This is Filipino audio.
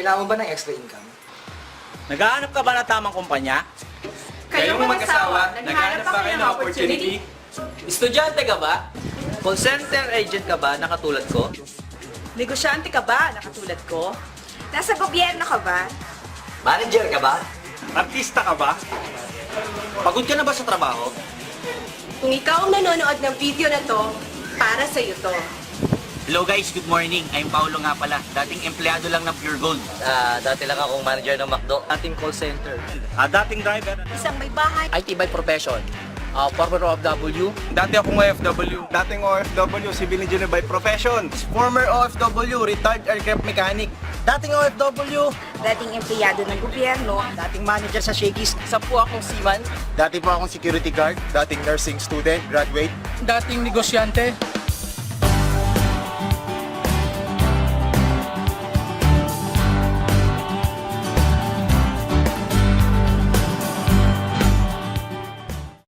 Kailangan mo ba ng extra income? Naghahanap ka ba ng tamang kumpanya? Kayong mag-asawa, naghahanap ba kayo ng opportunity? Estudyante ka ba? Call center agent ka ba na katulad ko? Negosyante ka ba na katulad ko? Nasa gobyerno ka ba? Manager ka ba? Artista ka ba? Pagod ka na ba sa trabaho? Kung ikaw ang nanonood ng video na to, para sa iyo to. Hello guys, good morning. I'm Paolo nga pala. Dating empleyado lang ng Pure Gold. Ah, dati lang akong manager ng McDo. Ating call center. Ah, dating driver. Isang may bahay. IT by profession. Uh, former OFW. Dati akong OFW. Dating OFW, civil engineer by profession. Former OFW, retired aircraft mechanic. Dating OFW. Dating empleyado ng gobyerno. Dating manager sa Shakey's. Sampu akong seaman. Dati po akong security guard. Dating nursing student, graduate. dating negosyante,